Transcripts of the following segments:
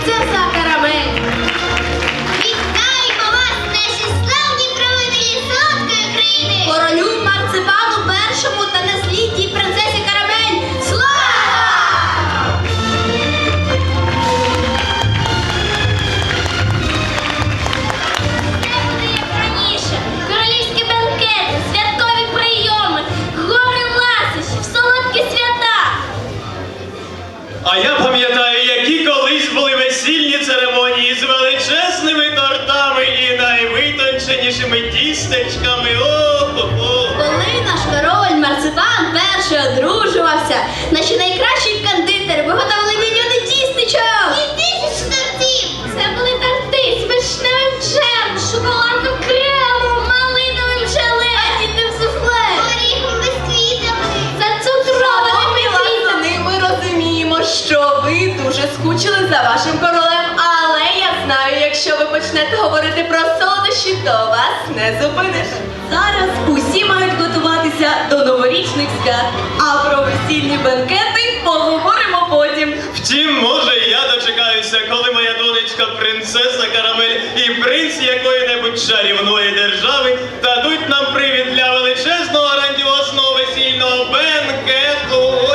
Princess А я пам'ятаю, які колись були весільні церемонії з величезними тортами і найвитонченішими тістечками. О-о-о! Почнете говорити про солодощі, то вас не зупиниш. Зараз усі мають готуватися до новорічних свят, а про весільні бенкети поговоримо потім. Втім, може, я дочекаюся, коли моя донечка принцеса Карамель і принц якої-небудь чарівної держави дадуть нам привід для величезного грандіозного весільного бенкету.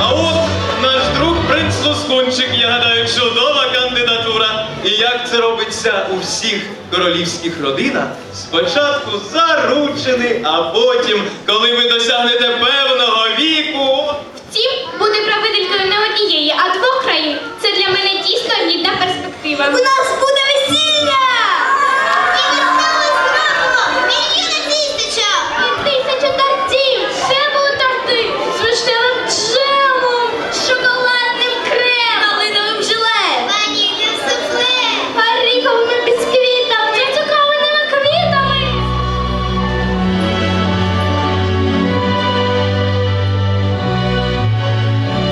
А от наш друг принц Лускунчик, я гадаю, чудова кандидатура. Як це робиться у всіх королівських родинах? Спочатку заручений, а потім, коли ви досягнете певного